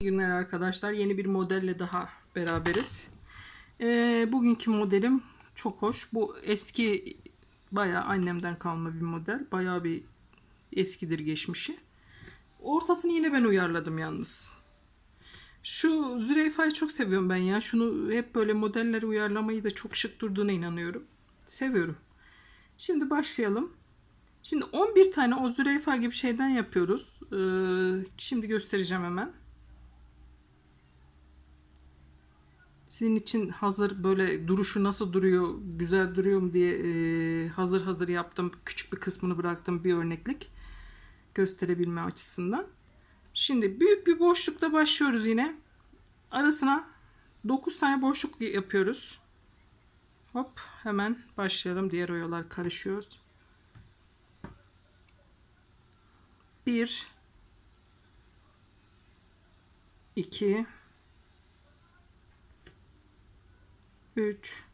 Günler arkadaşlar. Yeni bir modelle daha beraberiz. Ee, bugünkü modelim çok hoş. Bu eski bayağı annemden kalma bir model. Bayağı bir eskidir geçmişi. Ortasını yine ben uyarladım yalnız. Şu züreyfayı çok seviyorum ben ya. Şunu hep böyle modelleri uyarlamayı da çok şık durduğuna inanıyorum. Seviyorum. Şimdi başlayalım. Şimdi 11 tane o züreyfa gibi şeyden yapıyoruz. Ee, şimdi göstereceğim hemen. Sizin için hazır böyle duruşu nasıl duruyor, güzel duruyor mu diye e, hazır hazır yaptım. Küçük bir kısmını bıraktım bir örneklik gösterebilme açısından. Şimdi büyük bir boşlukta başlıyoruz yine. Arasına 9 tane boşluk yapıyoruz. Hop hemen başlayalım. Diğer oyalar karışıyor. 1 2 3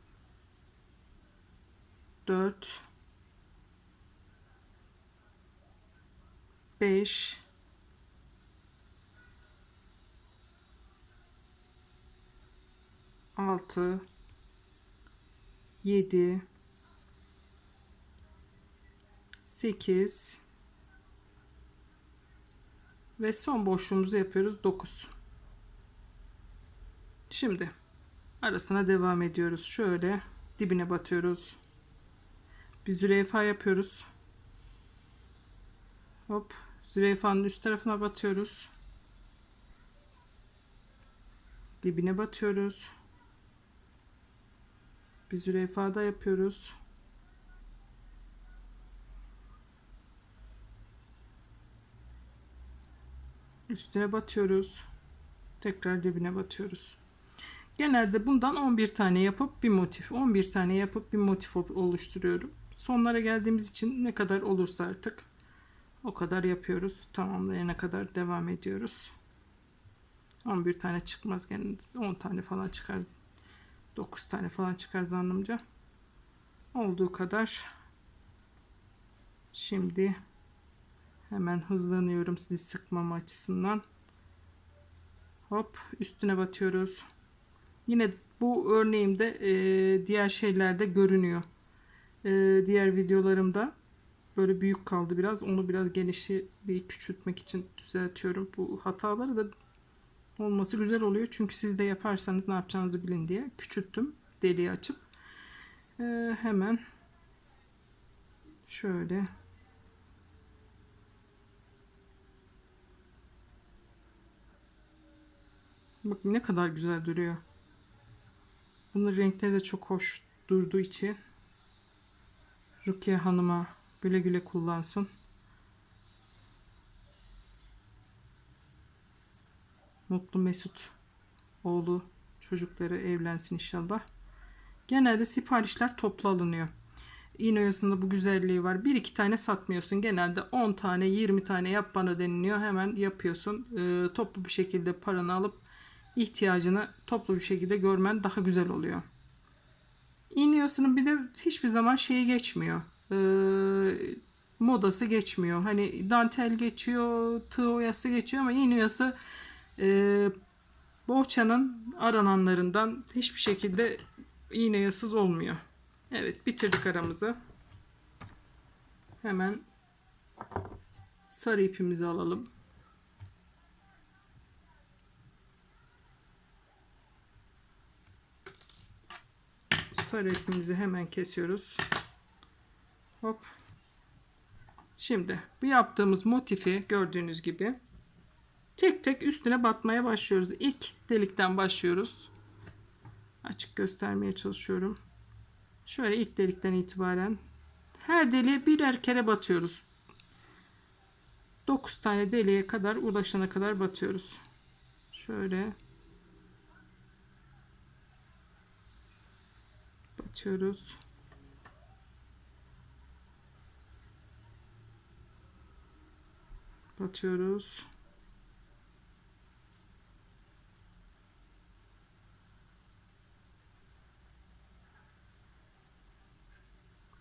4 5 6 7 8 ve son boşluğumuzu yapıyoruz 9 şimdi arasına devam ediyoruz. Şöyle dibine batıyoruz. Bir zürafa yapıyoruz. Hop zürafanın üst tarafına batıyoruz. Dibine batıyoruz. Bir zürafa da yapıyoruz. Üstüne batıyoruz. Tekrar dibine batıyoruz genelde bundan 11 tane yapıp bir motif 11 tane yapıp bir motif oluşturuyorum. Sonlara geldiğimiz için ne kadar olursa artık o kadar yapıyoruz tamamlayana kadar devam ediyoruz. 11 tane çıkmaz gene 10 tane falan çıkar 9 tane falan çıkar zannımca. Olduğu kadar. Şimdi hemen hızlanıyorum sizi sıkmam açısından. Hop üstüne batıyoruz yine bu örneğimde e, diğer şeylerde görünüyor. E, diğer videolarımda böyle büyük kaldı biraz. Onu biraz genişi bir küçültmek için düzeltiyorum. Bu hataları da olması güzel oluyor. Çünkü siz de yaparsanız ne yapacağınızı bilin diye küçülttüm deliği açıp. E, hemen şöyle. Bak ne kadar güzel duruyor. Bunun renkleri de çok hoş durduğu için Rukiye Hanım'a güle güle kullansın. Mutlu Mesut oğlu çocukları evlensin inşallah. Genelde siparişler toplu alınıyor. İğne oyasında bu güzelliği var. Bir iki tane satmıyorsun. Genelde 10 tane 20 tane yap bana deniliyor. Hemen yapıyorsun. Ee, toplu bir şekilde paranı alıp ihtiyacını toplu bir şekilde görmen daha güzel oluyor. İğne bir de hiçbir zaman şeyi geçmiyor. Ee, modası geçmiyor. Hani dantel geçiyor, tığ oyası geçiyor ama iğne oyası e, bohçanın arananlarından hiçbir şekilde iğne yasız olmuyor. Evet bitirdik aramızı. Hemen sarı ipimizi alalım. Sarı ipimizi hemen kesiyoruz. Hop. Şimdi bu yaptığımız motifi gördüğünüz gibi tek tek üstüne batmaya başlıyoruz. İlk delikten başlıyoruz. Açık göstermeye çalışıyorum. Şöyle ilk delikten itibaren her deliğe birer kere batıyoruz. 9 tane deliğe kadar ulaşana kadar batıyoruz. Şöyle batıyoruz. Batıyoruz.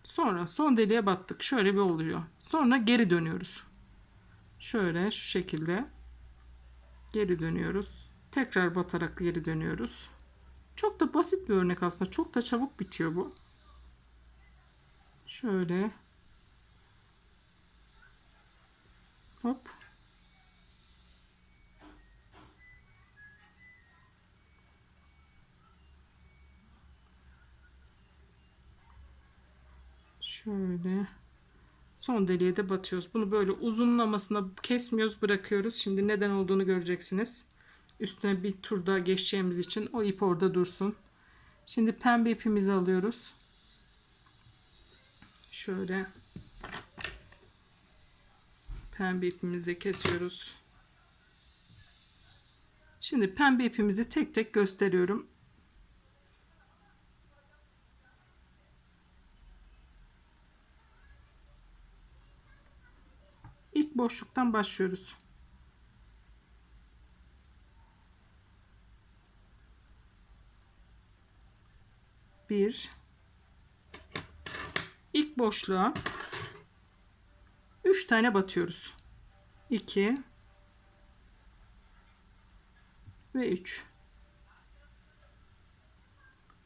Sonra son deliğe battık. Şöyle bir oluyor. Sonra geri dönüyoruz. Şöyle şu şekilde Geri dönüyoruz. Tekrar batarak geri dönüyoruz. Çok da basit bir örnek aslında. Çok da çabuk bitiyor bu. Şöyle. Hop. Şöyle. Son deliğe de batıyoruz. Bunu böyle uzunlamasına kesmiyoruz bırakıyoruz. Şimdi neden olduğunu göreceksiniz. Üstüne bir tur daha geçeceğimiz için o ip orada dursun. Şimdi pembe ipimizi alıyoruz. Şöyle pembe ipimizi kesiyoruz. Şimdi pembe ipimizi tek tek gösteriyorum. İlk boşluktan başlıyoruz. Bir. İlk boşluğa 3 tane batıyoruz. 2 ve 3.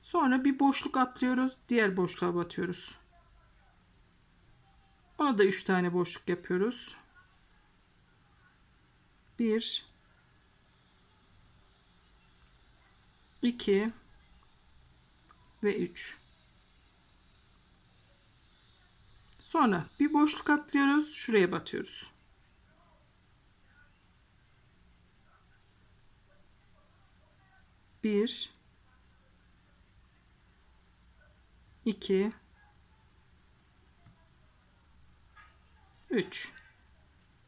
Sonra bir boşluk atlıyoruz. Diğer boşluğa batıyoruz. Ona da 3 tane boşluk yapıyoruz. 1 2 ve 3. Sonra bir boşluk atlıyoruz. Şuraya batıyoruz. Bir, iki, üç.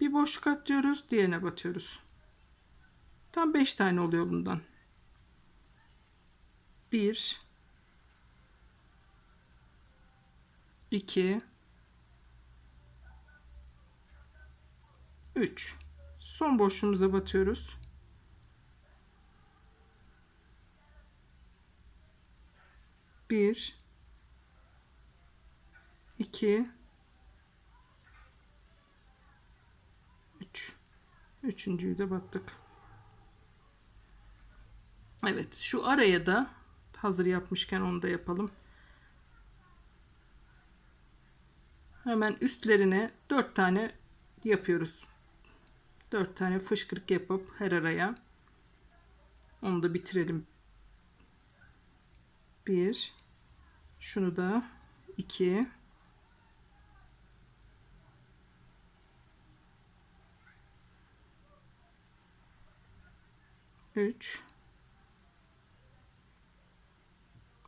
Bir boşluk atlıyoruz. Diğerine batıyoruz. Tam beş tane oluyor bundan. Bir, 2 3 son boşluğumuza batıyoruz. Bir, iki, üç. Üçüncüyü de battık. Evet, şu araya da hazır yapmışken onu da yapalım. Hemen üstlerine 4 tane yapıyoruz. 4 tane fışkırık yapıp her araya onu da bitirelim. 1 şunu da 2 3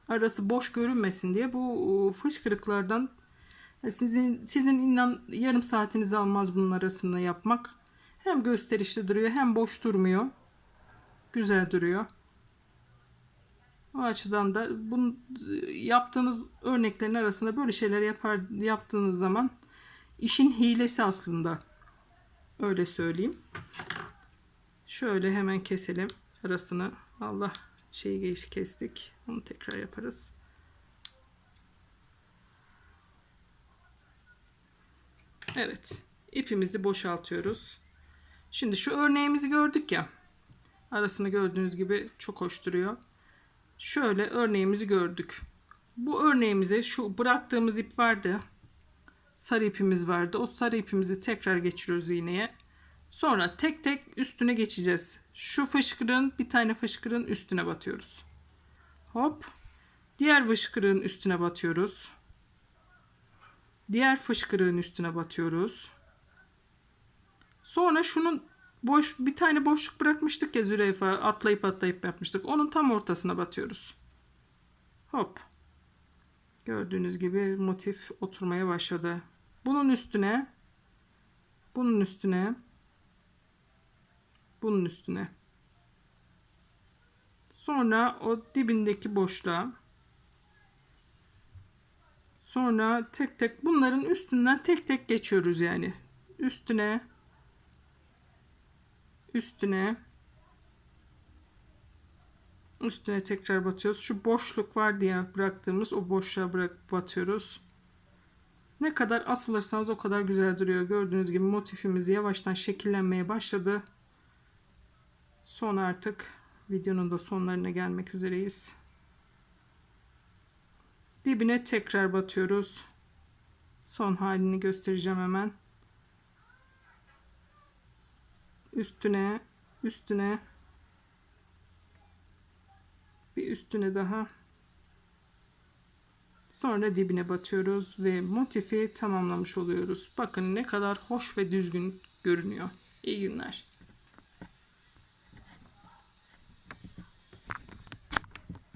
arası boş görünmesin diye bu fışkırıklardan sizin sizin inan yarım saatinizi almaz bunun arasında yapmak. Hem gösterişli duruyor hem boş durmuyor. Güzel duruyor. O açıdan da bunu yaptığınız örneklerin arasında böyle şeyler yapar yaptığınız zaman işin hilesi aslında. Öyle söyleyeyim. Şöyle hemen keselim arasını. Allah şeyi geç kestik. Onu tekrar yaparız. Evet. ipimizi boşaltıyoruz. Şimdi şu örneğimizi gördük ya. Arasını gördüğünüz gibi çok hoş duruyor. Şöyle örneğimizi gördük. Bu örneğimize şu bıraktığımız ip vardı. Sarı ipimiz vardı. O sarı ipimizi tekrar geçiriyoruz iğneye. Sonra tek tek üstüne geçeceğiz. Şu fışkırın bir tane fışkırın üstüne batıyoruz. Hop. Diğer fışkırın üstüne batıyoruz. Diğer fışkırığın üstüne batıyoruz. Sonra şunun boş bir tane boşluk bırakmıştık ya zürafa atlayıp atlayıp yapmıştık. Onun tam ortasına batıyoruz. Hop. Gördüğünüz gibi motif oturmaya başladı. Bunun üstüne bunun üstüne bunun üstüne sonra o dibindeki boşluğa Sonra tek tek bunların üstünden tek tek geçiyoruz yani. Üstüne üstüne üstüne tekrar batıyoruz. Şu boşluk var diye bıraktığımız o boşluğa bırak batıyoruz. Ne kadar asılırsanız o kadar güzel duruyor. Gördüğünüz gibi motifimiz yavaştan şekillenmeye başladı. Son artık videonun da sonlarına gelmek üzereyiz. Dibine tekrar batıyoruz. Son halini göstereceğim hemen. Üstüne, üstüne bir üstüne daha. Sonra dibine batıyoruz ve motifi tamamlamış oluyoruz. Bakın ne kadar hoş ve düzgün görünüyor. İyi günler.